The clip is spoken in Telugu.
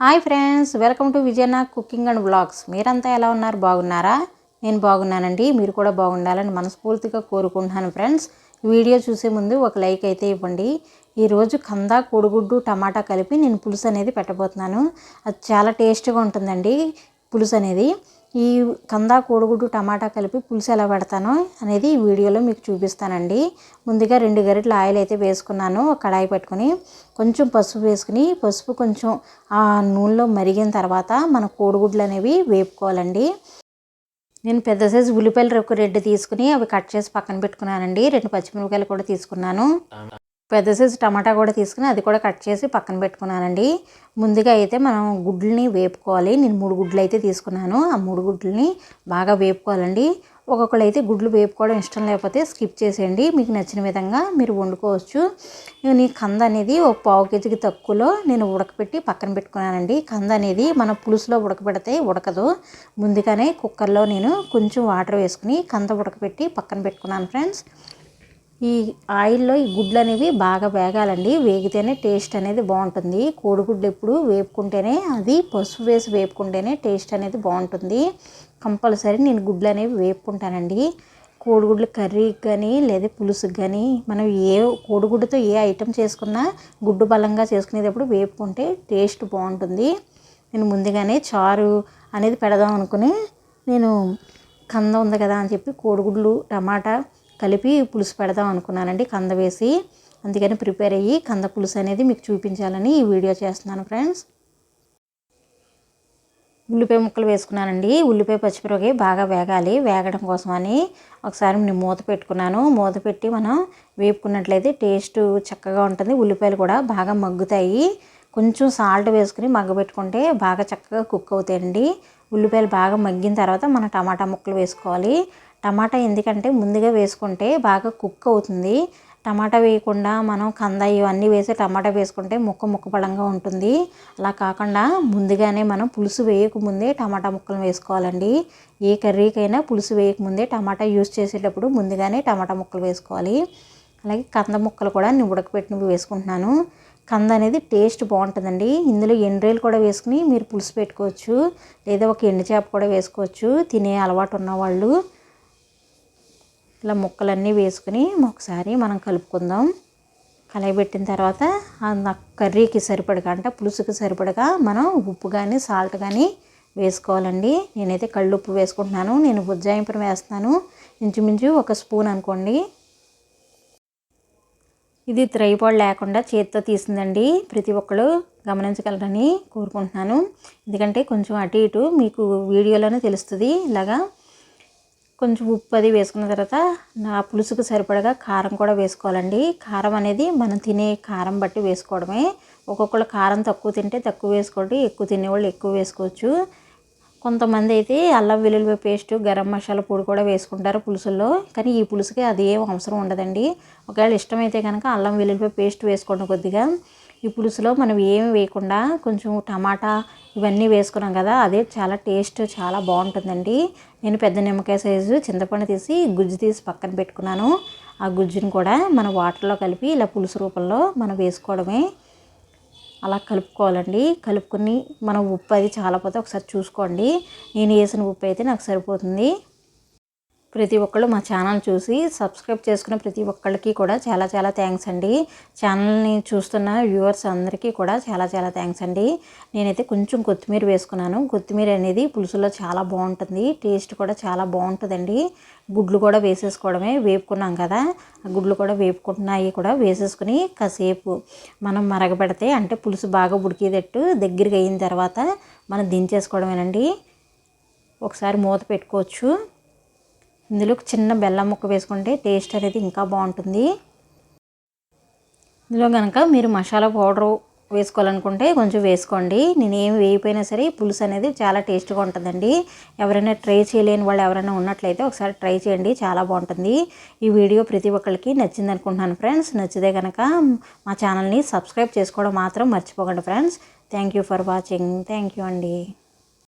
హాయ్ ఫ్రెండ్స్ వెల్కమ్ టు విజయనా కుకింగ్ అండ్ బ్లాగ్స్ మీరంతా ఎలా ఉన్నారు? బాగున్నారా? నేను బాగున్నానండి. మీరు కూడా బాగుండాలని మనస్ఫూర్తిగా కోరుకుంటున్నాను ఫ్రెండ్స్. వీడియో చూసే ముందు ఒక లైక్ అయితే ఇవ్వండి. ఈరోజు కంద కోడిగుడ్డు టమాటా కలిపి నేను పులుసు అనేది పెట్టబోతున్నాను. అది చాలా టేస్ట్గా ఉంటుందండి పులుసు అనేది. ఈ కంద కోడిగుడ్డు టమాటా కలిపి పులుసు ఎలా పెడతానో అనేది ఈ వీడియోలో మీకు చూపిస్తానండి. ముందుగా రెండు గరిటెల ఆయిల్ అయితే వేసుకున్నాను కడాయి పెట్టుకుని. కొంచెం పసుపు వేసుకుని పసుపు కొంచెం ఆ నూనెలో మరిగిన తర్వాత మన కోడిగుడ్లు అనేవి వేపుకోవాలండి. నేను పెద్ద సైజు ఉల్లిపాయలు ఒక రెడ్డు తీసుకుని అవి కట్ చేసి పక్కన పెట్టుకున్నానండి. రెండు పచ్చిమిరపకాయలు కూడా తీసుకున్నాను. పెద్ద సైజు టమాటా కూడా తీసుకుని అది కూడా కట్ చేసి పక్కన పెట్టుకున్నానండి. ముందుగా అయితే మనం గుడ్లని వేపుకోవాలి. నేను మూడు గుడ్లు అయితే తీసుకున్నాను. ఆ మూడు గుడ్లని బాగా వేపుకోవాలండి. ఒక్కొక్కరు అయితే గుడ్లు వేపుకోవడం ఇష్టం లేకపోతే స్కిప్ చేసేయండి. మీకు నచ్చిన విధంగా మీరు వండుకోవచ్చు. నేను ఈ కంద అనేది ఒక పావు కేజీకి తక్కువలో నేను ఉడకపెట్టి పక్కన పెట్టుకున్నానండి. కంద అనేది మన పులుసులో ఉడకబెడితే ఉడకదు. ముందుగానే కుక్కర్లో నేను కొంచెం వాటర్ వేసుకుని కంద ఉడకపెట్టి పక్కన పెట్టుకున్నాను ఫ్రెండ్స్. ఈ ఆయిల్లో ఈ గుడ్లు అనేవి బాగా వేగాలండి. వేగితేనే టేస్ట్ అనేది బాగుంటుంది. కోడిగుడ్లు ఎప్పుడు వేపుకుంటేనే అది పసుపు వేసి వేపుకుంటేనే టేస్ట్ అనేది బాగుంటుంది. కంపల్సరీ నేను గుడ్లు అనేవి వేపుకుంటానండి. కోడిగుడ్లు కర్రీకి కానీ లేదా పులుసుకి కానీ మనం ఏ కోడిగుడ్డుతో ఏ ఐటెం చేసుకున్నా గుడ్డు బలంగా చేసుకునేటప్పుడు వేపుకుంటే టేస్ట్ బాగుంటుంది. నేను ముందుగానే చారు అనేది పెడదాం అనుకుని నేను కంద ఉంది కదా అని చెప్పి కోడిగుడ్లు టమాటా కలిపి పులుసు పెడదాం అనుకున్నానండి కంద వేసి. అందుకని ప్రిపేర్ అయ్యి కంద పులుసు అనేది మీకు చూపించాలని ఈ వీడియో చేస్తున్నాను ఫ్రెండ్స్. ఉల్లిపాయ ముక్కలు వేసుకున్నానండి. ఉల్లిపాయ పచ్చిమిరపకాయ బాగా వేగాలి. వేగడం కోసమని ఒకసారి నేను మూత పెట్టుకున్నాను. మూత పెట్టి మనం వేపుకున్నట్లయితే టేస్ట్ చక్కగా ఉంటుంది. ఉల్లిపాయలు కూడా బాగా మగ్గుతాయి. కొంచెం సాల్ట్ వేసుకుని మగ్గబెట్టుకుంటే బాగా చక్కగా కుక్ అవుతాయండి. ఉల్లిపాయలు బాగా మగ్గిన తర్వాత మనం టమాటా ముక్కలు వేసుకోవాలి. టమాటా ఎందుకంటే ముందుగా వేసుకుంటే బాగా కుక్ అవుతుంది. టమాటా వేయకుండా మనం కంద ఇవన్నీ వేసి టమాటా వేసుకుంటే ముక్క ముక్క పడంగా ఉంటుంది. అలా కాకుండా ముందుగానే మనం పులుసు వేయకముందే టమాటా ముక్కలు వేసుకోవాలండి. ఏ కర్రీకైనా పులుసు వేయకముందే టమాటా యూస్ చేసేటప్పుడు ముందుగానే టమాటా ముక్కలు వేసుకోవాలి. అలాగే కంద ముక్కలు కూడా నేను ఉడకపెట్టినవి వేసుకుంటున్నాను. కంద అనేది టేస్ట్ బాగుంటుందండి. ఇందులో ఎండ్రేలు కూడా వేసుకుని మీరు పులుసు పెట్టుకోవచ్చు. లేదా ఒక ఎండు చేప కూడా వేసుకోవచ్చు. తినే అలవాటు ఉన్నవాళ్ళు. ఇలా ముక్కలన్నీ వేసుకుని ఒకసారి మనం కలుపుకుందాం. కలయబెట్టిన తర్వాత ఆ కర్రీకి సరిపడగా అంటే పులుసుకి సరిపడగా మనం ఉప్పు కానీ సాల్ట్ కానీ వేసుకోవాలండి. నేనైతే కళ్ళు ఉప్పు వేసుకుంటున్నాను. నేను బుజ్జాయింపురం వేస్తున్నాను. ఇంచుమించు ఒక స్పూన్ అనుకోండి. ఇది త్రైపాడ్ లేకుండా చేతితో తీసిందండి. ప్రతి ఒక్కరు గమనించగలరని కోరుకుంటున్నాను. ఎందుకంటే కొంచెం అటు ఇటు మీకు వీడియోలోనే తెలుస్తుంది. ఇలాగా కొంచెం ఉప్పు అది వేసుకున్న తర్వాత నా పులుసుకు సరిపడగా కారం కూడా వేసుకోవాలండి. కారం అనేది మనం తినే కారం బట్టి వేసుకోవడమే. ఒక్కొక్కళ్ళు కారం తక్కువ తింటే తక్కువ వేసుకోండి ఎక్కువ తినేవాళ్ళు ఎక్కువ వేసుకోవచ్చు. కొంతమంది అయితే అల్లం వెల్లుల్లి పేస్ట్ గరం మసాలా పొడి కూడా వేసుకుంటారు పులుసుల్లో. కానీ ఈ పులుసుకి అది ఏం అవసరం ఉండదండి. ఒకవేళ ఇష్టమైతే కనుక అల్లం వెల్లుల్లి పేస్ట్ వేసుకోండి కొద్దిగా. ఈ పులుసులో మనం ఏమి వేయకుండా కొంచెం టమాటా ఇవన్నీ వేసుకున్నాం కదా అదే చాలా టేస్ట్ చాలా బాగుంటుందండి. నేను పెద్ద నిమ్మకాయ సైజు చింతపండు తీసి గుజ్జు తీసి పక్కన పెట్టుకున్నాను. ఆ గుజ్జును కూడా మన వాటర్లో కలిపి ఇలా పులుసు రూపంలో మనం వేసుకోవడమే. అలా కలుపుకోవాలండి. కలుపుకుని మనం ఉప్పు అది చాలా పోతే ఒకసారి చూసుకోండి. నేను వేసిన ఉప్పు అయితే నాకు సరిపోతుంది. ప్రతి ఒక్కళ్ళు మా ఛానల్ చూసి సబ్స్క్రైబ్ చేసుకున్న ప్రతి ఒక్కళ్ళకి కూడా చాలా చాలా థ్యాంక్స్ అండి. ఛానల్ని చూస్తున్న వ్యూవర్స్ అందరికీ కూడా చాలా చాలా థ్యాంక్స్ అండి. నేనైతే కొంచెం కొత్తిమీర వేసుకున్నాను. కొత్తిమీర అనేది పులుసులో చాలా బాగుంటుంది. టేస్ట్ కూడా చాలా బాగుంటుందండి. గుడ్లు కూడా వేసేసుకోవడమే వేపుకున్నాం కదా. ఆ గుడ్లు కూడా వేపుకుంటున్నాయి కూడా వేసేసుకుని కాసేపు మనం మరగబెడితే అంటే పులుసు బాగా ఉడికేటట్టు దగ్గరికి అయిన తర్వాత మనం దించేసుకోవడమేనండి. ఒకసారి మూత పెట్టుకోవచ్చు. ఇందులో చిన్న బెల్లం ముక్క వేసుకుంటే టేస్ట్ అనేది ఇంకా బాగుంటుంది. ఇందులో కనుక మీరు మసాలా పౌడరు వేసుకోవాలనుకుంటే కొంచెం వేసుకోండి. నేను ఏమి వేయిపోయినా సరే పులుసు అనేది చాలా టేస్ట్గా ఉంటుందండి. ఎవరైనా ట్రై చేయలేని వాళ్ళు ఎవరైనా ఉన్నట్లయితే ఒకసారి ట్రై చేయండి. చాలా బాగుంటుంది. ఈ వీడియో ప్రతి ఒక్కరికి నచ్చింది అనుకుంటున్నాను ఫ్రెండ్స్. నచ్చితే కనుక మా ఛానల్ని సబ్స్క్రైబ్ చేసుకోవడం మాత్రం మర్చిపోకండి friends. Thank you for watching. Thank you అండి.